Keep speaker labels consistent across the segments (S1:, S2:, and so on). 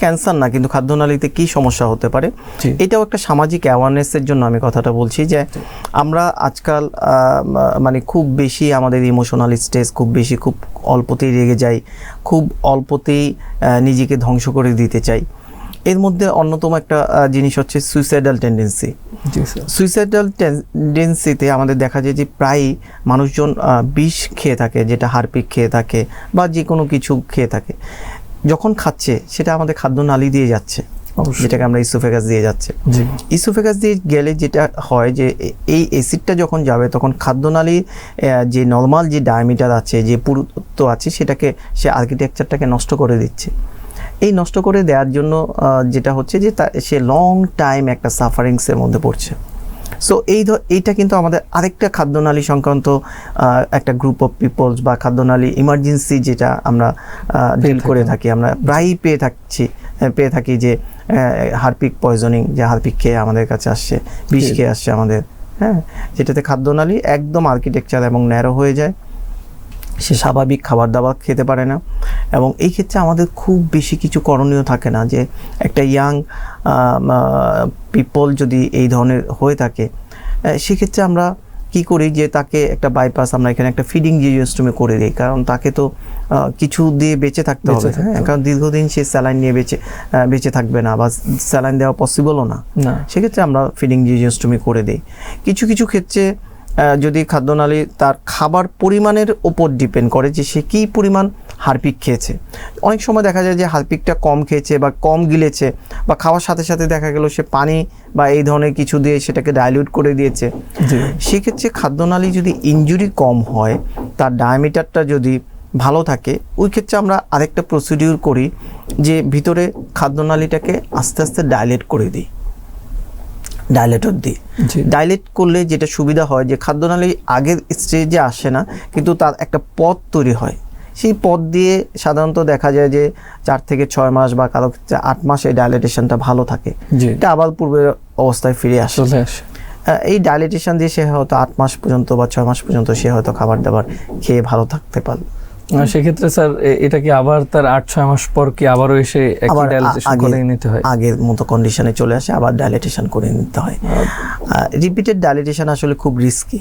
S1: Cancer না কিন্তু খাদ্যনালীতে কি সমস্যা হতে পারে? এটাও একটা সামাজিক অ্যাওয়ারনেসের জন্য আমি কথাটা বলছি যে আমরা আজকাল মানে খুব বেশি আমাদের ইমোশনাল স্ট্রেস খুব বেশি খুব অল্পতেই রেগে যাই খুব অল্পতেই নিজেকে ধ্বংস করে দিতে চাই। এর মধ্যে অন্যতম একটা জিনিস হচ্ছে সুইসাইডাল টেন্ডেন্সি সুইসাইডাল টেন্ডেন্সিতে আমাদের দেখা যায় যে প্রায়ই মানুষজন বিষ খেয়ে থাকে যেটা হারপিক খেয়ে থাকে বা যে কোনো কিছু খেয়ে থাকে। যখন খাচ্ছে সেটা আমাদের খাদ্য নালী দিয়ে যাচ্ছে
S2: অবশ্যই।
S1: যেটাকে আমরা ইসোফেগাস দিয়ে যাচ্ছে। ইসোফেগাস দিয়ে গেলে যেটা হয় যে এই অ্যাসিডটা যখন যাবে তখন খাদ্যনালী যে নর্মাল যে ডায়ামিটার আছে যে পুরুত্ব আছে সেটাকে সে আর্কিটেকচারটাকে নষ্ট করে দিচ্ছে। এই নষ্ট করে দেওয়ার জন্য যেটা হচ্ছে যে সে লং টাইম একটা সাফারিংসের মধ্যে পড়ছে। সো এই ধর এইটা কিন্তু আমাদের আরেকটা খাদ্যনালী সংক্রান্ত একটা গ্রুপ অফ পিপলস বা খাদ্যনালী ইমার্জেন্সি যেটা আমরা ডিল করে
S2: থাকি।
S1: থাকি। আমরা প্রায়ই পেয়ে থাকছি পেয়ে থাকি যে হারপিক পয়জনিং যে হারপিক খেয়ে আমাদের কাছে আসছে বিষ খেয়ে আসছে আমাদের হ্যাঁ? যেটাতে খাদ্যনালী একদম আর্কিটেকচার এবং ন্যারো হয়ে যায়। সে স্বাভাবিক খাবার দাবার খেতে পারে না। এবং এই ক্ষেত্রে আমাদের খুব বেশি কিছু করণীয় থাকে না যে একটা ইয়াং পিপল যদি এই ধরনের হয়ে থাকে সেক্ষেত্রে আমরা কি করি যে তাকে একটা বাইপাস আমরা এখানে একটা ফিডিং জিওস্টমে করে দিই। কারণ তাকে তো কিছু দিয়ে বেঁচে থাকতে হবে। হ্যাঁ
S2: হবে।
S1: কারণ দীর্ঘদিন সে স্যালাইন নিয়ে বেঁচে বেঁচে থাকবে না বা স্যালাইন দেওয়া পসিবলও না। সেক্ষেত্রে আমরা ফিডিং জিওস্টমি করে দিই। কিছু কিছু ক্ষেত্রে যদি খাদ্যনালী তার খাবার পরিমাণের ওপর ডিপেন্ড করে যে সে কী পরিমাণ হারপিক খেয়েছে। অনেক সময় দেখা যায় যে হারপিকটা কম খেয়েছে বা কম গিলেছে বা খাওয়ার সাথে সাথে দেখা গেল সে পানি বা এই ধরনের কিছু দিয়ে সেটাকে ডাইলিউট করে দিয়েছে। সেক্ষেত্রে খাদ্যনালী যদি ইনজুরি কম হয় তার ডায়ামিটারটা যদি ভালো থাকে ওই ক্ষেত্রে আমরা আরেকটা প্রসিডিউর করি যে ভিতরে খাদ্যনালীটাকে আস্তে আস্তে ডাইলেট করে দিই। ডাইলেটর দিই
S2: জি।
S1: ডাইলেট করলে যেটা সুবিধা হয় যে খাদ্যনালী আগের স্টেজে আসে না কিন্তু তার একটা পথ তৈরি হয়। সেই পথ দিয়ে সাধারণত দেখা যায় যে চার থেকে ছয় মাস বা কারও আট মাস এই ডাইলেটেশনটা ভালো থাকে। এটা আবার পূর্বের অবস্থায় ফিরে আসে। এই ডাইলেটেশন দিয়ে সে হয়তো আট মাস পর্যন্ত বা ছয় মাস পর্যন্ত সে হয়তো খাবার দাবার খেয়ে ভালো থাকতে
S2: আর সেক্ষেত্রে স্যার এটা কি আবার তার আট ছয় মাস পর কি আবারও এসে একই করে নিতে হয়?
S1: আগের মতো কন্ডিশনে চলে আসে আবার ডাইলেটেশন করে নিতে হয়। রিপিটেড ডাইলেটেশন আসলে খুব রিস্কি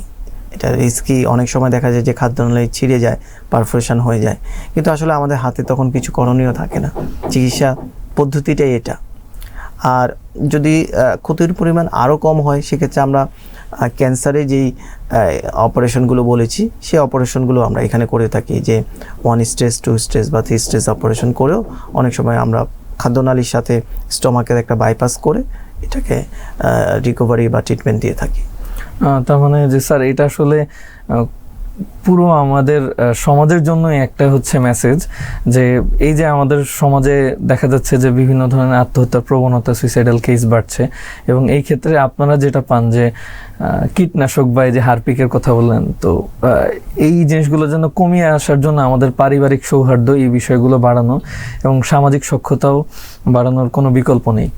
S1: এটা রিস্কি অনেক সময় দেখা যায় যে খাদ্যনালী ছিঁড়ে যায় পারফোরেশন হয়ে যায়। কিন্তু আসলে আমাদের হাতে তখন কিছু করণীয় থাকে না। চিকিৎসা পদ্ধতিটাই এটা। আর যদি ক্ষতির পরিমাণ আরও কম হয় সেক্ষেত্রে আমরা ক্যান্সারে যেই অপারেশনগুলো বলেছি, সেই অপারেশনগুলো আমরা এখানে করে থাকি। যে ওয়ান স্টেজ টু স্টেজ বা থ্রি স্টেজ অপারেশন করেও অনেক সময় আমরা খাদ্যনালীর সাথে স্টমাকের একটা বাইপাস করে এটাকে রিকভারি বা ট্রিটমেন্ট দিয়ে থাকি।
S2: তার মানে যে স্যার, এটা আসলে পুরো আমাদের সমাজের জন্যই একটা হচ্ছে মেসেজ যে এই যে আমাদের সমাজে দেখা যাচ্ছে যে বিভিন্ন ধরনের আত্মহত্যার প্রবণতা সুইসাইডাল কেস বাড়ছে এবং এই ক্ষেত্রে আপনারা যেটা পান যে কীটনাশক বা এই যে হারপিকের কথা বললেন, তো এই জিনিসগুলো যেন কমিয়ে আসার জন্য আমাদের পারিবারিক সৌহার্দ্য এই বিষয়গুলো বাড়ানো এবং সামাজিক সক্ষতাও বাড়ানোর কোনো বিকল্প নেই।